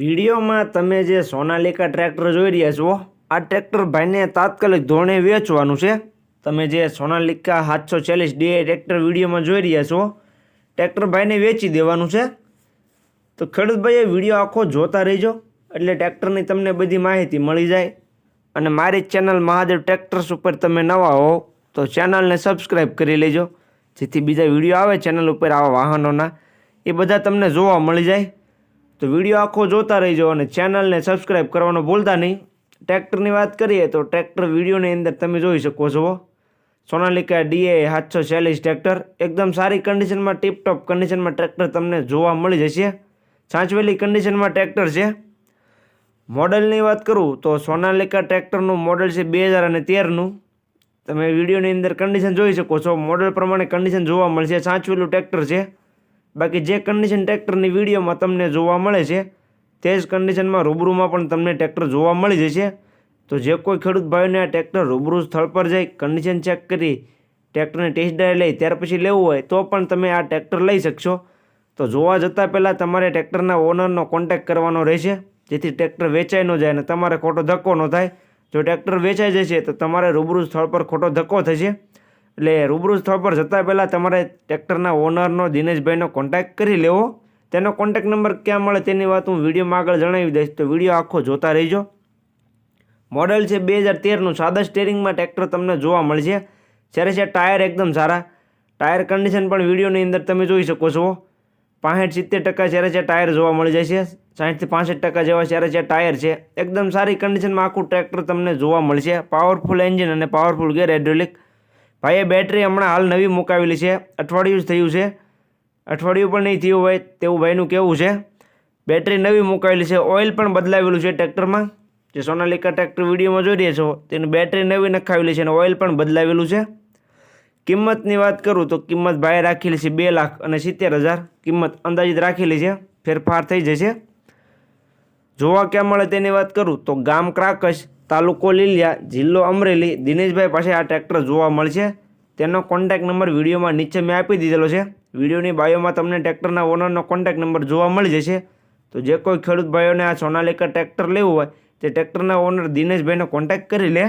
વિડીયોમાં તમે જે સોનાલિકા ટ્રેક્ટર જોઈ રહ્યા છો, આ ટ્રેક્ટર ભાઈને તાત્કાલિક ધોરણે વેચવાનું છે. તમે જે સોનાલિકા સાતસો ચાલીસ ડીએ ટ્રેક્ટર વિડીયોમાં જોઈ રહ્યા છો, ટ્રેક્ટર ભાઈને વેચી દેવાનું છે. તો ખેડૂતભાઈએ વીડિયો આખો જોતા રહેજો, એટલે ટ્રેક્ટરની તમને બધી માહિતી મળી જાય. અને મારી ચેનલ મહાદેવ ટ્રેક્ટર્સ ઉપર તમે નવા હો, તો ચેનલને સબસ્ક્રાઈબ કરી લેજો. જેથી બીજા વીડિયો આવે ચેનલ ઉપર આવા વાહનોના, એ બધા તમને જોવા મળી જાય. તો વીડિયો આખો જોતા રહીજો અને ચેનલને સબસ્ક્રાઈબ કરવાનું ભૂલતા નહીં. ટ્રેક્ટરની વાત કરીએ તો ટ્રેક્ટર વિડીયોની અંદર તમે જોઈ શકો છો. સોનાલિકા ડીએ સાતસો ચાલીસ ટ્રેક્ટર. એકદમ સારી કન્ડિશનમાં ટીપટોપ કન્ડિશનમાં ટ્રેક્ટર તમને જોવા મળી જશે. સાચવેલી કન્ડિશનમાં ટ્રેક્ટર છે. મોડલની વાત કરું તો સોનાલિકા ટ્રેક્ટરનું મોડલ છે બે હજાર અને તેરનું. તમે વિડીયોની અંદર કન્ડિશન જોઈ શકો છો. મોડલ પ્રમાણે કન્ડિશન જોવા મળશે. સાચવેલું ટ્રેક્ટર છે. બાકી જે કન્ડિશન ટ્રેક્ટરની વિડીયોમાં તમને જોવા મળે છે, તે જ કન્ડિશનમાં રૂબરૂમાં પણ તમને ટ્રેક્ટર જોવા મળી જશે. તો જે કોઈ ખેડૂત ભાઈઓને આ ટ્રેક્ટર રૂબરૂ સ્થળ પર જઈ કન્ડિશન ચેક કરી ટ્રેક્ટરને ટેસ્ટ ડ્રાઈવ લઈ, ત્યાર પછી લેવું હોય, તો પણ તમે આ ટ્રેક્ટર લઈ શકશો. તો જોવા જતાં પહેલાં તમારે ટ્રેક્ટરના ઓનરનો કોન્ટેક્ટ કરવાનો રહેશે, જેથી ટ્રેક્ટર વેચાઈ ન જાય અને તમારે ખોટો ધક્કો ન થાય. જો ટ્રેક્ટર વેચાઈ જશે, તો તમારે રૂબરૂ સ્થળ પર ખોટો ધક્કો થશે. એટલે રૂબરૂ સ્થળ પર જતાં પહેલાં તમારે ટ્રેક્ટરના ઓનરનો દિનેશભાઈનો કોન્ટેક્ટ કરી લેવો. તેનો કોન્ટેક્ટ નંબર ક્યાં મળે તેની વાત હું વિડીયોમાં આગળ જણાવી દઈશ. તો વીડિયો આખો જોતા રહીજો. મોડલ છે બે હજાર તેરનું. સાદા સ્ટેરિંગમાં ટ્રેક્ટર તમને જોવા મળશે. જ્યારે છે ટાયર એકદમ સારા. ટાયર કન્ડિશન પણ વિડીયોની અંદર તમે જોઈ શકો છો. પાંસઠ સિત્તેર ટકા જ્યારે છે ટાયર જોવા મળી જાય છે. સાઠથી પાંસઠ ટકા જેવા જ્યારે છે ટાયર છે. એકદમ સારી કન્ડિશનમાં આખું ટ્રેક્ટર તમને જોવા મળશે. પાવરફુલ એન્જિન અને પાવરફુલ ગેર હાઇડ્રોલિક ભાઈએ બેટરી હમણાં હાલ નવી મુકાવેલી છે. અઠવાડિયું જ થયું છે. અઠવાડિયું પણ નહીં થયું હોય તેવું ભાઈનું કહેવું છે. બેટરી નવી મુકાવેલી છે. ઓઇલ પણ બદલાવેલું છે ટ્રેક્ટરમાં. જે સોનાલિકા ટ્રેક્ટર વિડીયોમાં જોઈ રહ્યા છો, તેની બેટરી નવી નખાવેલી છે અને ઓઇલ પણ બદલાવેલું છે. કિંમતની વાત કરું તો કિંમત ભાઈએ રાખેલી છે બે લાખ અને સિત્તેર હજાર. કિંમત અંદાજિત રાખેલી છે. ફેરફાર થઈ જશે. જોવા ક્યાં મળે તેની વાત કરું તો ગામ ક્રાકશ તાલુકો લીલિયા, જિલ્લો અમરેલી, દિનેશભાઈ પાસે આ ટ્રેક્ટર જોવા મળશે. તેનો કોન્ટેક્ટ નંબર વિડીયોમાં નીચે મેં આપી દીધેલો છે. વિડીયોની બાયોમાં તમને ટ્રેક્ટરના ઓનરનો કોન્ટેક્ટ નંબર જોવા મળી જશે. તો જે કોઈ ખેડૂત ભાઈઓને આ સોનાલિકા ટ્રેક્ટર લેવું હોય, તે ટ્રેક્ટરના ઓનર દિનેશભાઈનો કોન્ટેક્ટ કરી લે.